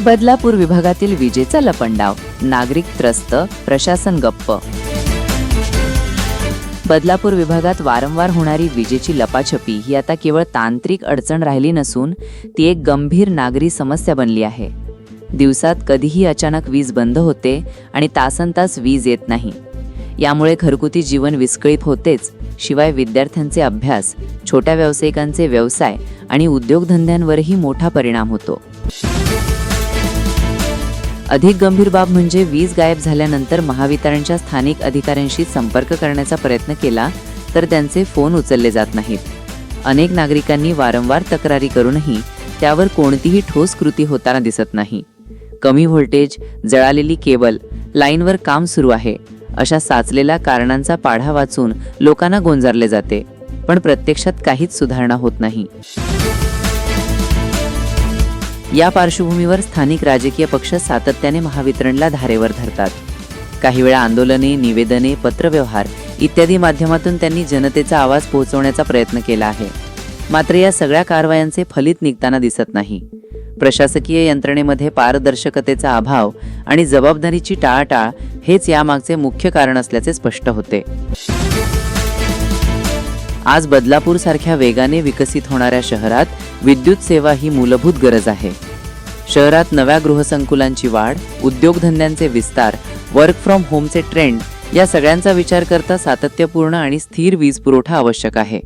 बदलापूर विभागातील विजेचा लपंडाव. नागरिक त्रस्त प्रशासन गप्प. बदलापूर विभागात वारंवार होणारी विजेची लपाछपी ही आता केवळ तांत्रिक अडचण राहिली नसून ती एक गंभीर नागरी समस्या बनली आहे. दिवसात कधीही अचानक वीज बंद होते आणि तासनतास वीज येत नाही. यामुळे घरगुती जीवन विस्कळीत होतेच. शिवाय विद्यार्थ्यांचे अभ्यास छोट्या व्यावसायिकांचे व्यवसाय आणि उद्योगधंद्यांवरही मोठा परिणाम होतो. अधिक गंभीर बाब म्हणजे वीज गायब झाल्यानंतर महावितरणच्या स्थानिक अधिकाऱ्यांशी संपर्क करण्याचा प्रयत्न केला तर त्यांचे फोन उचलले जात नाहीत. अनेक नागरिकांनी वारंवार तक्रारी करूनही त्यावर कोणतीही ठोस कृती होताना दिसत नाही. कमी व्होल्टेज जळालेली केबल लाईनवर काम सुरू आहे अशा साचलेल्या कारणांचा पाढा वाचून लोकांना गोंजारले जाते पण प्रत्यक्षात काहीच सुधारणा होत नाही. या पार्श्वभूमीवर स्थानिक राजकीय पक्ष सातत्याने महावितरणला धारेवर धरतात. काही वेळा आंदोलने निवेदने पत्रव्यवहार इत्यादी माध्यमातून त्यांनी जनतेचा आवाज पोहोचवण्याचा प्रयत्न केला आहे. मात्र या सगळ्या कारवायांचे फलित निघताना दिसत नाही. प्रशासकीय यंत्रणेमध्ये पारदर्शकतेचा अभाव आणि जबाबदारीची टाळाटाळ हेच यामागचे मुख्य कारण असल्याचे स्पष्ट होते. आज बदलापूर सारख्या वेगाने विकसित होणाऱ्या शहरात विद्युत सेवा ही मूलभूत गरज आहे. शहरात नव्या गृहसंकुलांची वाढ उद्योगधंद्यांचे विस्तार वर्क फ्रॉम होमचे ट्रेंड या सगळ्यांचा विचार करता सातत्यपूर्ण आणि स्थिर वीज पुरवठा आवश्यक आहे.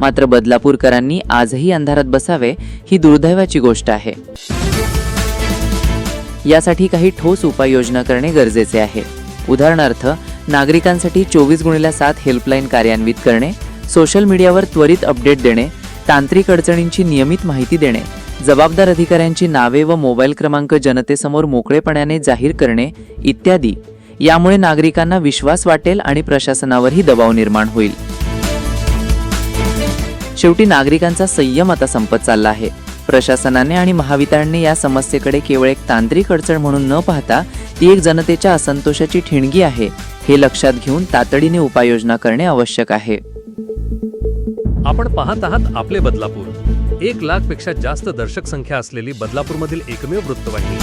मात्र बदलापूरकरांनी आजही अंधारात बसावे ही दुर्दैवाची गोष्ट आहे. यासाठी काही ठोस उपाययोजना करणे गरजेचे आहे. उदाहरणार्थ नागरिकांसाठी चोवीस गुणिला सात हेल्पलाईन कार्यान्वित करणे सोशल मीडियावर त्वरित अपडेट देणे तांत्रिक अडचणींची नियमित माहिती देणे जबाबदार अधिकाऱ्यांची नावे व मोबाईल क्रमांक जनतेसमोर मोकळेपणाने जाहीर करणे इत्यादी. यामुळे नागरिकांना विश्वास वाटेल आणि प्रशासनावरही दबाव निर्माण होईल. शेवटी नागरिकांचा संयम आता संपत चालला आहे. प्रशासनाने आणि महावितरणने या समस्येकडे केवळ एक तांत्रिक अडचण म्हणून न पाहता ती एक जनतेच्या असंतोषाची ठिणगी आहे हे लक्षात घेऊन तातडीने उपाययोजना करणे आवश्यक आहे. आपण पाहत आहात आपले बदलापूर. एक लाखपेक्षा जास्त दर्शक संख्या असलेली बदलापूरमधील एकमेव वृत्तवाहिनी.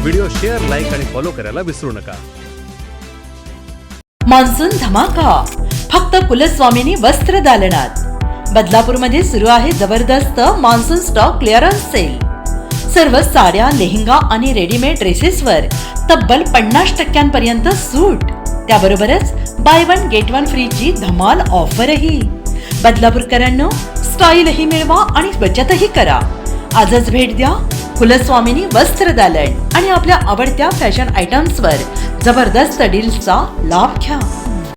व्हिडिओ शेअर लाईक आणि फॉलो करायला विसरू नका. मान्सून धमाका. फक्त कुलस्वामिनी वस्त्र दालनात. बदलापूरमध्ये सुरू आहे जबरदस्त मान्सून स्टॉक क्लिअरन्स सेल सर्व साड्या लेहंगा आणि रेडीमेड ड्रेसेसवर तब्बल पन्नास टक्क्यांपर्यंत सूट. त्याबरोबरच बाय वन गेट वन फ्रीची धमाल ऑफरही बदलापूरकरांनो स्टाईलही मिळवा आणि बचतही करा. आजच भेट द्या कुलस्वामिनी वस्त्र दालन आणि आपल्या आवडत्या फॅशन आयटम्सवर. जबरदस्त डील्सचा लाभ घ्या.